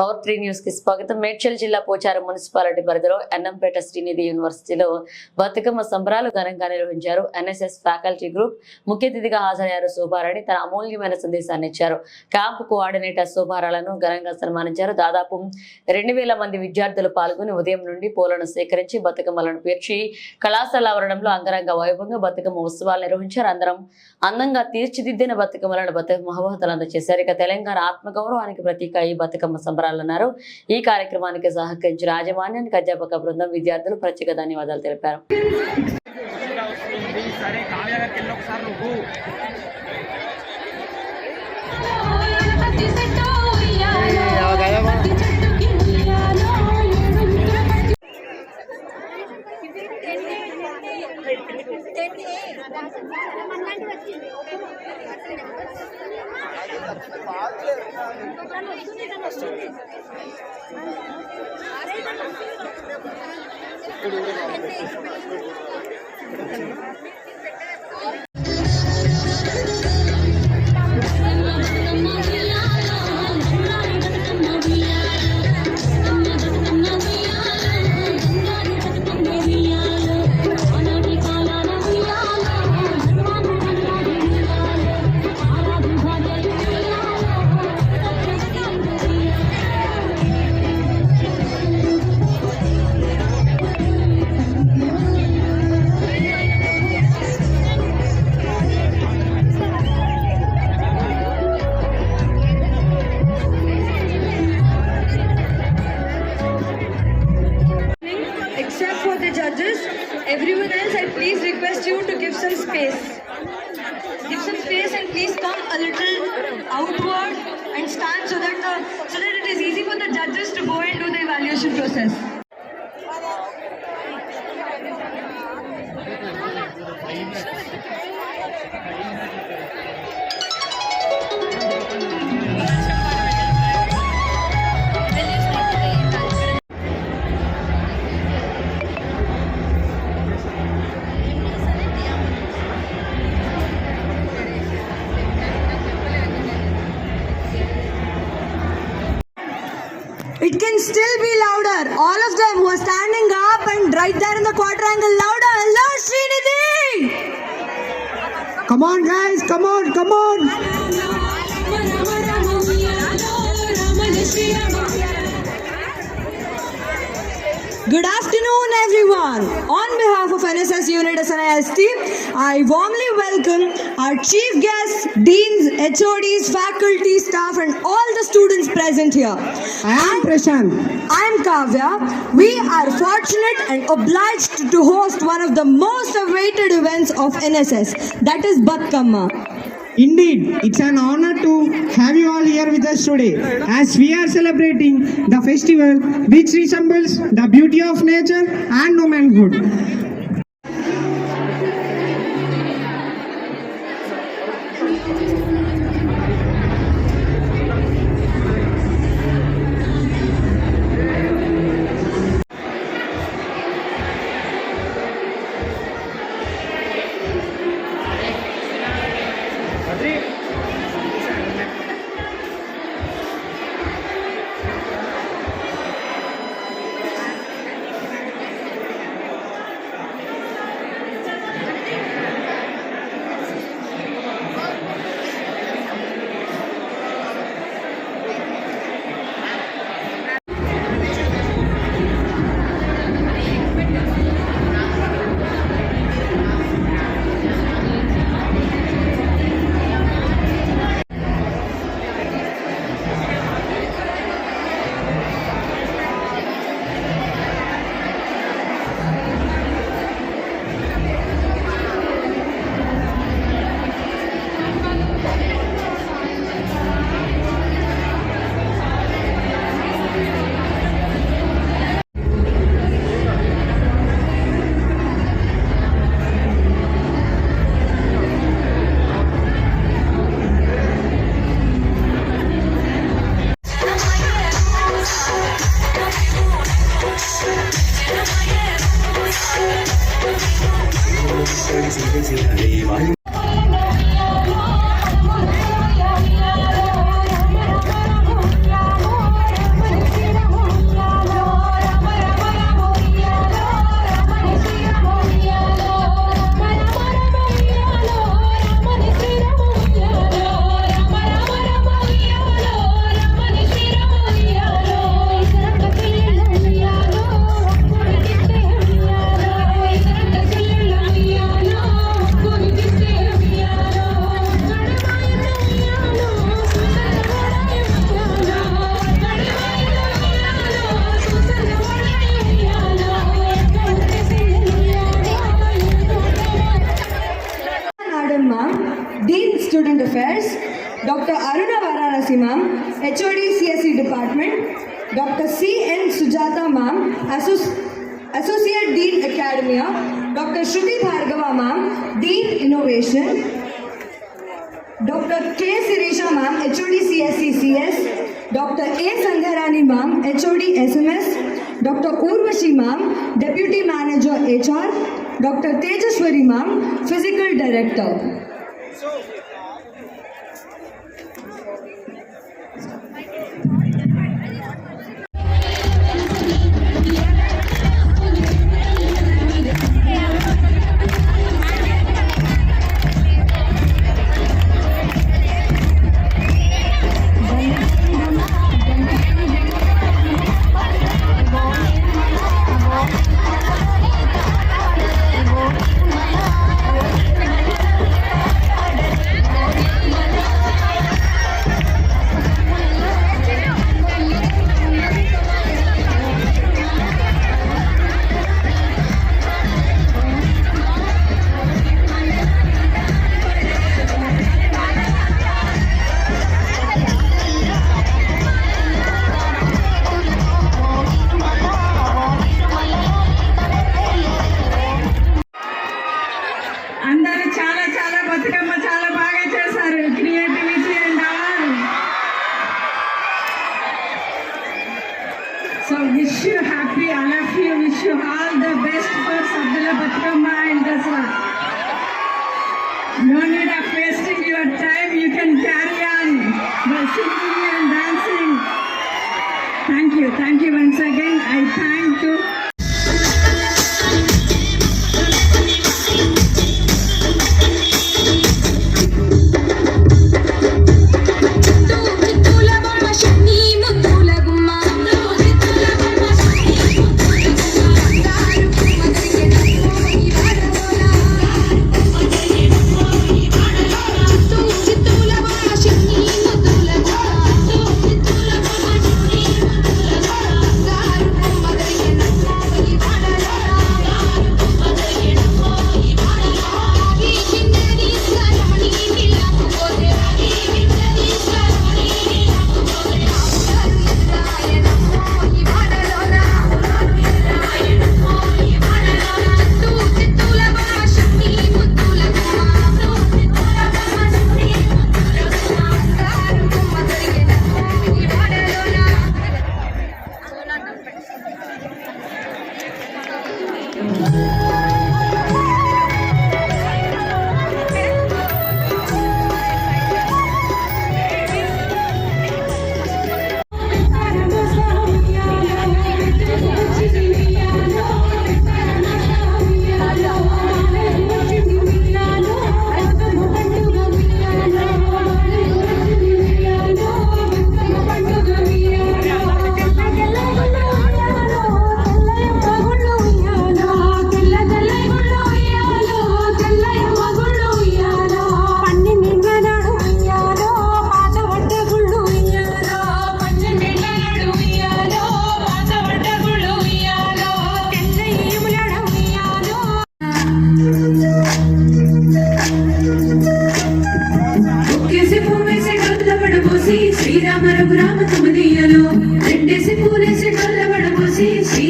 Power three న్యూస్కి స్వాగతం. మేడ్చల్ జిల్లా పోచారం మున్సిపాలిటీ పరిధిలో ఎన్నంపేట శ్రీనిధి యూనివర్సిటీలో బతుకమ్మ సంబరాలు ఘనంగా నిర్వహించారు ఎన్ఎస్ఎస్ ఫ్యాకల్టీ గ్రూప్. ముఖ్య అతిథిగా హాజరయ్యారు శోభారాణి తన అమూల్యమైన సందేశాన్ని ఇచ్చారు. క్యాంప్ కోఆర్డినేటర్ శోభారాలను ఘనంగా సన్మానించారు. దాదాపు రెండు వేల మంది విద్యార్థులు పాల్గొని ఉదయం నుండి పూలను సేకరించి బతుకమ్మలను పేర్చి కళాశాల ఆవరణంలో అంగరంగ వైభవంగా బతుకమ్మ ఉత్సవాలు నిర్వహించారు. అందరం అందంగా తీర్చిదిద్దిన బతుకమ్మలను బతుకమ్మ మహోహతలు అందజేశారు. ఇక తెలంగాణ ఆత్మగౌరవానికి ప్రతీక ఈ బతుకమ్మ సంబరాలు. అన్నారు ఈ కార్యక్రమానికి సహకరించిన యాజమాన్యానికి అధ్యాపక బృందం విద్యార్థులు ప్రత్యేక ధన్యవాదాలు తెలిపారు మంచిగా Gracias. Please come a little outward and stand so that the so that it is easy for the judges to go and do the evaluation process. Come on, guys, come on, come on. Good afternoon, everyone. On behalf of NSS Unit SNIS team, I warmly welcome our chief guests, deans, HODs, faculty, staff, and all the students present here. I am Prashant. I am Kavya. We are fortunate and obliged to host one of the most awaited events of NSS, that is Batkamma. Indeed, it's an honor to have you all here with us today as we are celebrating the festival which resembles the beauty of nature and womanhood. Tulsi ma'am H O D C S C department doctor C N Sujata ma'am associate dean academia doctor Shruti Bhargava ma'am dean innovation doctor K Siresha ma'am H O D C S C C S doctor A Sangharani ma'am H O D S M S doctor Urvashi ma'am deputy manager H R doctor Tejeswari ma'am physical director అందరూ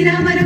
Gracias.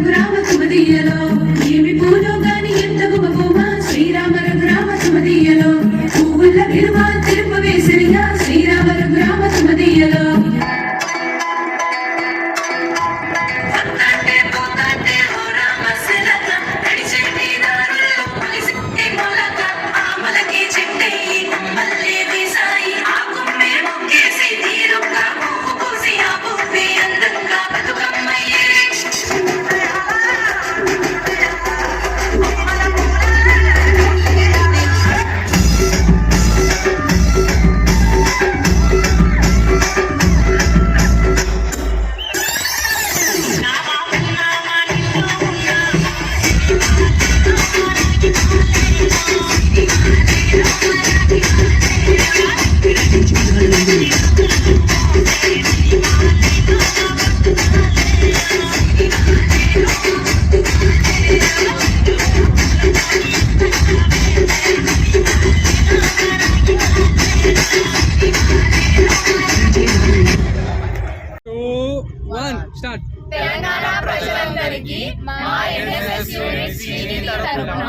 ప్రజలందరికీ మా NSS unit Srinidhi తరఫున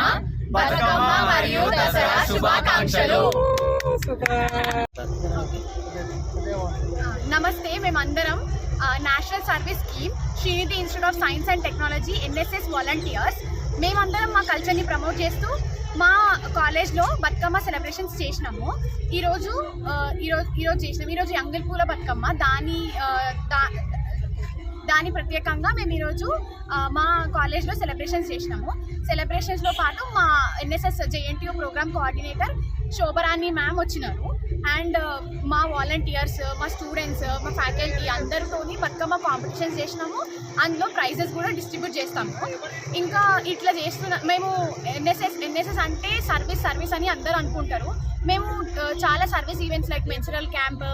బతుకమ్మ మరియు దసరా శుభాకాంక్షలు. నమస్తే మేమందరం national service scheme Srinidhi institute of science and technology NSS volunteers మేమందరం మా కల్చర్ని ప్రమోట్ చేస్తూ మా కాలేజ్లో బతుకమ్మ సెలబ్రేషన్స్ చేసినాము. ఈరోజు ఈరోజు ఈరోజు చేసినాం ఈరోజు యంగిల్ పూల బతుకమ్మ దాని దా దాని ప్రత్యేకంగా మేము ఈరోజు మా కాలేజ్లో సెలబ్రేషన్స్ చేసినాము. సెలబ్రేషన్స్లో పాటు మా NSS JNTU programme coordinator Shobharani ma'am వచ్చినారు. అండ్ మా వాలంటీర్స్ మా స్టూడెంట్స్ మా ఫ్యాకల్టీ అందరితోని బతుకమ్మ కాంపిటీషన్స్ చేసినాము. అందులో ప్రైజెస్ కూడా డిస్ట్రిబ్యూట్ చేస్తాము. ఇంకా ఇట్లా చేస్తున్న మేము ఎన్ఎస్ఎస్ ఎన్ఎస్ఎస్ అంటే సర్వీస్ సర్వీస్ అని అందరూ అనుకుంటారు. మేము చాలా service events like menstrual camp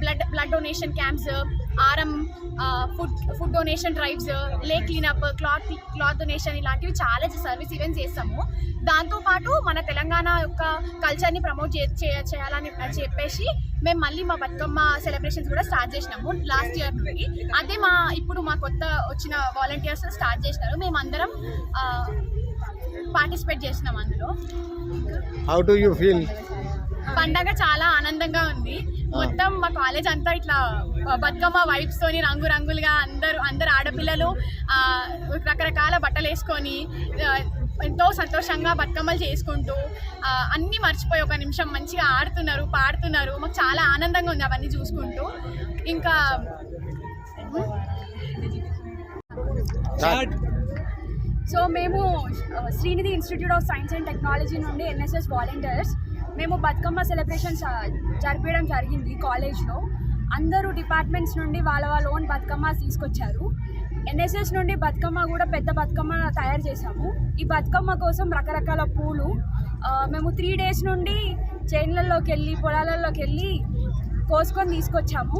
blood blood donation camps ఆరం food food donation drives lake cleanup cloth cloth donation ఇలాంటివి చాలా సర్వీస్ ఈవెంట్స్ చేస్తాము. దాంతోపాటు మన తెలంగాణ యొక్క కల్చర్ని ప్రమోట్ చే చే- చేయాలని చెప్పేసి మేము మళ్ళీ మా బతుకమ్మ సెలబ్రేషన్స్ కూడా స్టార్ట్ చేసినాము లాస్ట్ ఇయర్ నుండి. అదే మా ఇప్పుడు మా కొత్త వచ్చిన వాలంటీర్స్ స్టార్ట్ చేసినారు. మేమందరం పార్టిసిపేట్ చేసినాం అందులో. హౌ డు యూ ఫీల్ పండగ చాలా ఆనందంగా ఉంది. మొత్తం మా కాలేజ్ అంతా ఇట్లా బతుకమ్మ వైబ్స్ తోని రంగు రంగులుగా అందరూ అందరు ఆడపిల్లలు ఆ, రకరకాల బట్టలు వేసుకొని ఎంతో సంతోషంగా బతుకమ్మలు చేసుకుంటూ అన్నీ మర్చిపోయి ఒక నిమిషం మంచిగా ఆడుతున్నారు పాడుతున్నారు. మాకు చాలా ఆనందంగా ఉంది అవన్నీ చూసుకుంటూ. ఇంకా సో మేము Srinidhi institute of science and technology నుండి ఎన్ఎస్ఎస్ వాలంటీర్స్. మేము బతుకమ్మ సెలబ్రేషన్స్ జరిపేయడం జరిపించడం జరిగింది కాలేజ్లో. అందరూ డిపార్ట్మెంట్స్ నుండి వాళ్ళ వాళ్ళ ఓన్ బతుకమ్మ తీసుకొచ్చారు. ఎన్ఎస్ఎస్ నుండి బతుకమ్మ కూడా పెద్ద బతుకమ్మ తయారు చేశాము. ఈ బతుకమ్మ కోసం రకరకాల పూలు మేము త్రీ డేస్ నుండి చేన్లలోకి వెళ్ళి పొలాలలోకి వెళ్ళి కోసుకొని తీసుకొచ్చాము.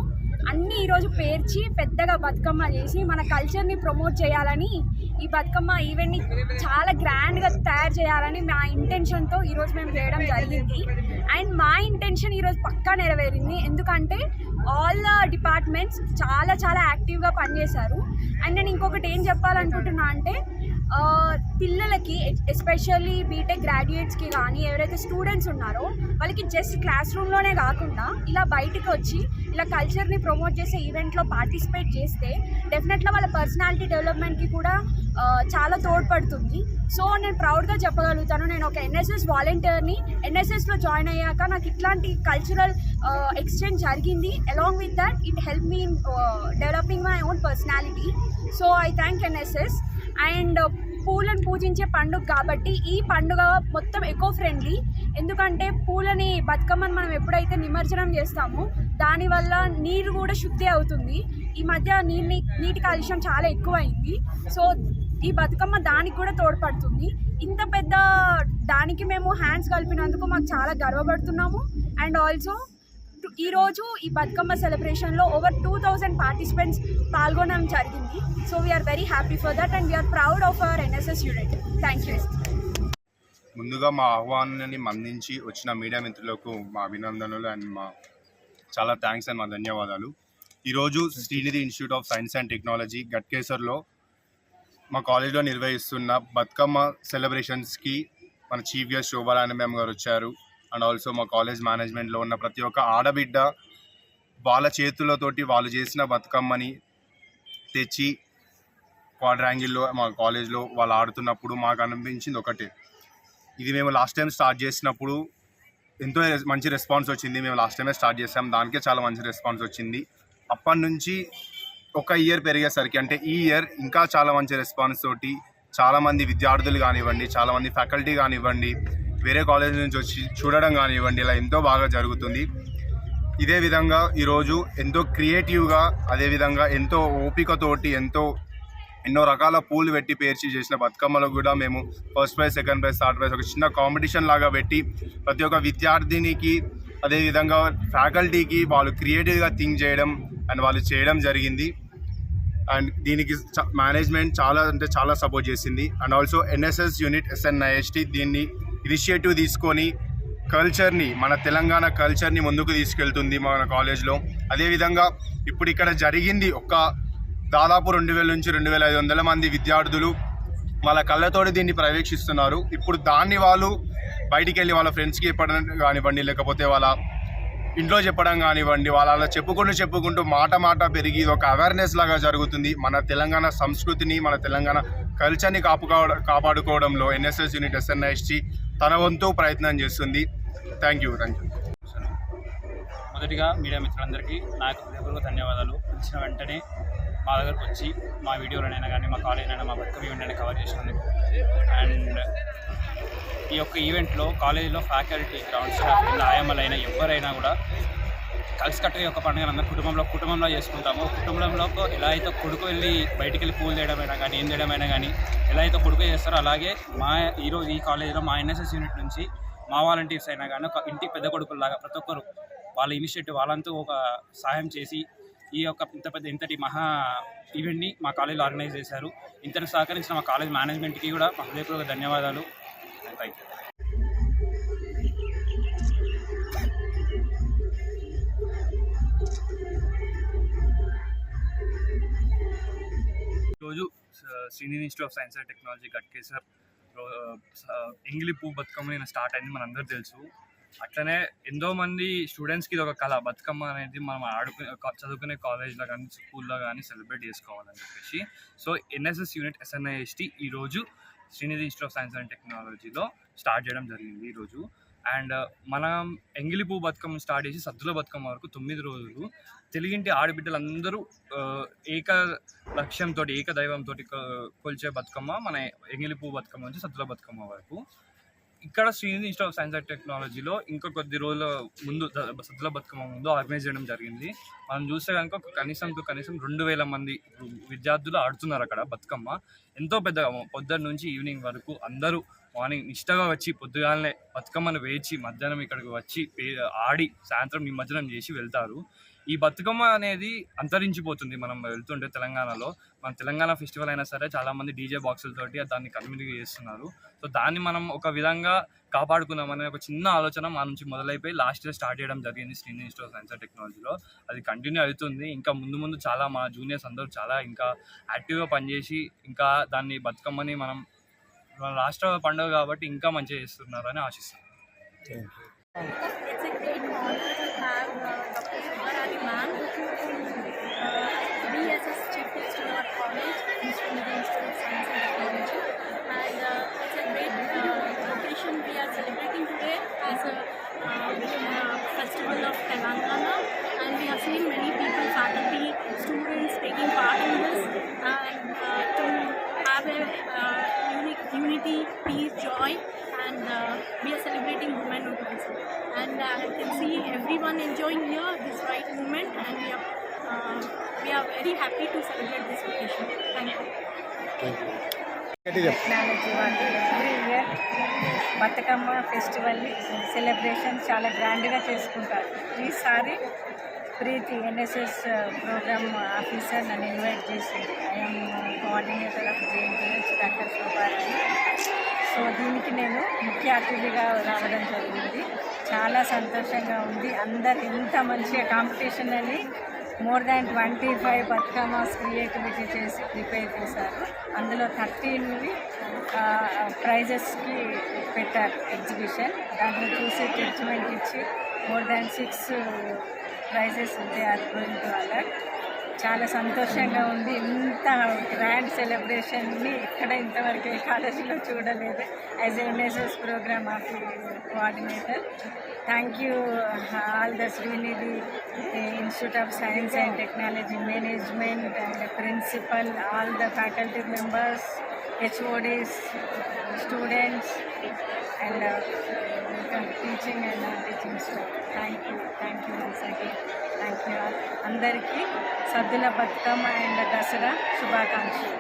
అన్నీ ఈరోజు పేర్చి పెద్దగా బతుకమ్మ చేసి మన కల్చర్ని ప్రమోట్ చేయాలని ఈ బతుకమ్మ ఈవెంట్ని చాలా గ్రాండ్గా తయారు చేయాలని మా ఇంటెన్షన్తో ఈరోజు మేము చేయడం జరిగింది. అండ్ మా ఇంటెన్షన్ ఈరోజు పక్కా నెరవేరింది. ఎందుకంటే ఆల్ ద డిపార్ట్మెంట్స్ చాలా చాలా యాక్టివ్గా పనిచేశారు. అండ్ నేను ఇంకొకటి ఏం చెప్పాలనుకుంటున్నా అంటే పిల్ల వాళ్ళకి ఎస్పెషల్లీ బీటెక్ గ్రాడ్యుయేట్స్కి కానీ ఎవరైతే స్టూడెంట్స్ ఉన్నారో వాళ్ళకి జస్ట్ క్లాస్ రూమ్లోనే కాకుండా ఇలా బయటకు వచ్చి ఇలా కల్చర్ని ప్రమోట్ చేసే ఈవెంట్లో పార్టిసిపేట్ చేస్తే డెఫినెట్గా వాళ్ళ పర్సనాలిటీ డెవలప్మెంట్కి కూడా చాలా తోడ్పడుతుంది. సో నేను ప్రౌడ్గా చెప్పగలుగుతాను నేను ఒక ఎన్ఎస్ఎస్ వాలంటీర్ని ఎన్ఎస్ఎస్లో జాయిన్ అయ్యాక నాకు ఇట్లాంటి కల్చరల్ ఎక్స్చేంజ్ జరిగింది. Along with that it help me in developing my own personality so I thank NSS and పూలను పూజించే పండుగ కాబట్టి ఈ పండుగ మొత్తం ఎకో ఫ్రెండ్లీ ఎందుకంటే పూలని బతుకమ్మని మనం ఎప్పుడైతే నిమజ్జనం చేస్తామో దానివల్ల నీరు కూడా శుద్ధి అవుతుంది. ఈ మధ్య నీళ్ళని నీటి కాలుష్యం చాలా ఎక్కువైంది. సో ఈ బతుకమ్మ దానికి కూడా తోడ్పడుతుంది. ఇంత పెద్ద దానికి మేము హ్యాండ్స్ కలిపినందుకు మాకు చాలా గర్వపడుతున్నాము. అండ్ ఆల్సో ఈరోజు ఈ బతుకమ్మ సెలబ్రేషన్లో ఓవర్ టూ థౌజండ్ పార్టిసిపెంట్స్ పాల్గొనడం జరిగింది. So we are very happy for that and we are proud of our NSS unit thank you ముందుగా మా ఆహ్వానాన్ని మందించి వచ్చిన మీడియా మిత్రులకు మా అభినందనలు అండ్ మా చాలా థ్యాంక్స్ అండ్ మా ధన్యవాదాలు. ఈరోజు Srinidhi institute of science and technology గట్కేసర్లో మా కాలేజ్లో నిర్వహిస్తున్న బతుకమ్మ సెలబ్రేషన్స్కి మన చీఫ్ గెస్ట్ శోభారాయణ మ్యామ్ గారు వచ్చారు. అండ్ ఆల్సో మా కాలేజ్ మేనేజ్మెంట్లో ఉన్న ప్రతి ఒక్క ఆడబిడ్డ వాళ్ళ చేతులతోటి వాళ్ళు చేసిన బతుకమ్మని తెచ్చి క్వాడ్రాంగిల్లో మా కాలేజ్లో వాళ్ళు ఆడుతున్నప్పుడు మాకు అనిపించింది ఒకటే. ఇది మేము లాస్ట్ టైం స్టార్ట్ చేసినప్పుడు ఎంతో మంచి రెస్పాన్స్ వచ్చింది. మేము లాస్ట్ టైమే స్టార్ట్ చేసాం. దానికే చాలా మంచి రెస్పాన్స్ వచ్చింది. అప్పటి నుంచి ఒక ఇయర్ పెరిగేసరికి అంటే ఈ ఇయర్ ఇంకా చాలా మంచి రెస్పాన్స్ తోటి చాలామంది విద్యార్థులు కానివ్వండి చాలామంది ఫ్యాకల్టీ కానివ్వండి వేరే కాలేజ్ నుంచి వచ్చి చూడడం కానివ్వండి ఇలా ఎంతో బాగా జరుగుతుంది. ఇదే విధంగా ఈరోజు ఎంతో క్రియేటివ్గా అదేవిధంగా ఎంతో ఓపికతోటి ఎంతో ఎన్నో రకాల పూలు పెట్టి పేర్చి చేసిన బతుకమ్మలో కూడా మేము first prize second prize third prize ఒక చిన్న కాంపిటీషన్ లాగా పెట్టి ప్రతి ఒక్క విద్యార్థినికి అదేవిధంగా ఫ్యాకల్టీకి వాళ్ళు క్రియేటివ్గా థింక్ చేయడం అండ్ వాళ్ళు చేయడం జరిగింది. అండ్ దీనికి మేనేజ్మెంట్ చాలా అంటే చాలా సపోర్ట్ చేసింది. And also NSS unit SNIST దీన్ని ఇనిషియేటివ్ తీసుకొని కల్చర్ని మన తెలంగాణ కల్చర్ని ముందుకు తీసుకెళ్తుంది మన కాలేజ్లో. అదేవిధంగా ఇప్పుడు ఇక్కడ జరిగింది ఒక దాదాపు రెండు వేల నుంచి రెండు వేల ఐదు వందల మంది విద్యార్థులు వాళ్ళ కళ్ళతోటి దీన్ని ప్రవేశిస్తున్నారు. ఇప్పుడు దాన్ని వాళ్ళు బయటికి వెళ్ళి వాళ్ళ ఫ్రెండ్స్కి చెప్పడం కానివ్వండి లేకపోతే వాళ్ళ ఇంట్లో చెప్పడం కానివ్వండి వాళ్ళ అలా చెప్పుకుంటూ చెప్పుకుంటూ మాట మాట పెరిగి ఇది ఒక అవేర్నెస్ లాగా జరుగుతుంది. మన తెలంగాణ సంస్కృతిని మన తెలంగాణ కల్చర్ని కాపు కాపాడుకోవడంలో ఎన్ఎస్ఎస్ యూనిట్ ఎస్ఎన్ఎస్టీ తన వంతు ప్రయత్నం చేస్తుంది. థ్యాంక్ యూ థ్యాంక్ యూ మొదటిగా మీడియా మిత్రులందరికీ నాకు హృదయపూర్వక ధన్యవాదాలు. పిలిచిన వెంటనే మా దగ్గరకు వచ్చి మా వీడియోలోనైనా కానీ మా కాలేజీనైనా మా బతుకమ్మ ఈవెంట్ కవర్ చేసినందుకు. అండ్ ఈ యొక్క ఈవెంట్లో కాలేజీలో ఫ్యాకల్టీ గ్రౌండ్ ఆయమ్మలైనా ఎవరైనా కూడా కలిసికట్టుగా ఈ యొక్క పండుగను కుటుంబంలో కుటుంబంలో చేసుకుంటాము. కుటుంబంలో ఎలా అయితే కొడుకు వెళ్ళి బయటికి వెళ్ళి పూలు చేయడమైనా కానీ ఏం చేయడమైనా కానీ ఎలా అయితే కొడుకు చేస్తారో అలాగే మా ఈరోజు ఈ కాలేజీలో మా ఎన్ఎస్ఎస్ యూనిట్ నుంచి మా వాలంటీర్స్ అయినా కానీ ఒక ఇంటి పెద్ద కొడుకుల్లాగా ప్రతి ఒక్కరు వాళ్ళ ఇనిషియేటివ్ వాళ్ళంతా ఒక సహాయం చేసి ఈ యొక్క ఇంత పెద్ద ఇంతటి మహా ఈవెంట్ని మా కాలేజీలో ఆర్గనైజ్ చేశారు. ఇంతటి సహకరించిన మా కాలేజ్ మేనేజ్మెంట్కి కూడా మా హృదయపూర్వక ధన్యవాదాలు. థ్యాంక్ యూ ఈరోజు Srini institute of science and technology Ghatkesar Engili Puvvu Bathukamma start అయింది మనందరూ తెలుసు. అట్లనే ఎంతో మంది స్టూడెంట్స్కి ఇది ఒక కళ. బతుకమ్మ అనేది మనం ఆడుకునే చదువుకునే కాలేజ్లో కానీ స్కూల్లో కానీ సెలబ్రేట్ చేసుకోవాలని చెప్పేసి. సో ఎన్ఎస్ఎస్ యూనిట్ ఎస్ఎన్ఐఎస్టి ఈరోజు Srinidhi institute of science and టెక్నాలజీలో స్టార్ట్ చేయడం జరిగింది ఈరోజు అండ్ మనం ఎంగిలి పువ్వు బతుకమ్మ స్టార్ట్ చేసి సద్దుల బతుకమ్మ వరకు తొమ్మిది రోజులు తెలుగింటి ఆడబిడ్డలందరూ ఏక లక్ష్యంతో ఏక దైవంతో కొలిచే బతుకమ్మ మన ఎంగిలిపూ బతుకమ్మ నుంచి సద్దుల బతుకమ్మ వరకు. ఇక్కడ Srinidhi institute of science and టెక్నాలజీలో ఇంకా కొద్ది రోజుల ముందు సద్దుల బతుకమ్మ ముందు ఆర్గనైజ్ చేయడం జరిగింది. మనం చూస్తే కనుక ఒక కనీసం కనీసం రెండు వేల మంది విద్యార్థులు ఆడుతున్నారు అక్కడ బతుకమ్మ. ఎంతో పెద్దగా పొద్దున్న నుంచి ఈవినింగ్ వరకు అందరూ మార్నింగ్ నిష్టగా వచ్చి పొద్దుగాలనే బతుకమ్మను వేచి మధ్యాహ్నం ఇక్కడికి వచ్చి పే- ఆడి సాయంత్రం నిమజ్జనం చేసి వెళ్తారు. ఈ బతుకమ్మ అనేది అంతరించిపోతుంది మనం వెళ్తుంటే తెలంగాణలో. మన తెలంగాణ ఫెస్టివల్ అయినా సరే చాలామంది డీజే బాక్సులతోటి దాన్ని కమ్యూనికేట్ చేస్తున్నారు. సో దాన్ని మనం ఒక విధంగా కాపాడుకుందామనే ఒక చిన్న ఆలోచన మా నుంచి మొదలైపోయి లాస్ట్ ఇయర్ స్టార్ట్ చేయడం జరిగింది శ్రీని ఇన్స్టిట్యూట్ సైన్స్ అండ్ టెక్నాలజీలో. అది కంటిన్యూ అవుతుంది. ఇంకా ముందు ముందు చాలా మా జూనియర్స్ అందరూ చాలా ఇంకా యాక్టివ్గా పనిచేసి ఇంకా దాన్ని బతుకమ్మని మనం మన రాష్ట్ర పండుగ కాబట్టి ఇంకా మంచిగా చేస్తున్నారని ఆశిస్తున్నాను our college, Institute of Science and Technology. And uh, uh, we are celebrating today as a uh, festival of Telangana. And we have seen many people, faculty, students taking part in this and to have a unique unity, peace, joy, and we are celebrating also. And uh, I can see everyone enjoying here this right moment, and we are we are very happy to celebrate this occasion. Thank you. Bathukamma festival celebration చాలా గ్రాండ్గా చేసుకుంటారు. ఈసారి Preethi NSS programme officer నన్ను invite చేసింది I'm coordinator of JNTS doctor Shobharani so దీనికి నేను ముఖ్య అతిథిగా రావడం జరిగింది. చాలా సంతోషంగా ఉంది. అందరు ఎంత మంచిగా కాంపిటీషన్ అని more than twenty five Bathukammas creativity చేసి ప్రిపేర్ చేశారు. అందులో థర్టీన్వి ప్రైజెస్కి పెట్టారు ఎగ్జిబిషన్ దాంట్లో చూసి జడ్జిమెంట్ ఇచ్చి more than six prizes they are going to allot చాలా సంతోషంగా ఉంది. ఇంత గ్రాండ్ సెలబ్రేషన్ని ఇక్కడ ఇంతవరకు కాలేజీలో చూడలేదు. As NSS programme of coordinator thank you all the Srinidhi institute of science and technology management and principal all the faculty members HODs students and teaching and non teaching staff thank you thank you once again thank you అందరికీ Saddula Bathukamma and Dasara శుభాకాంక్షలు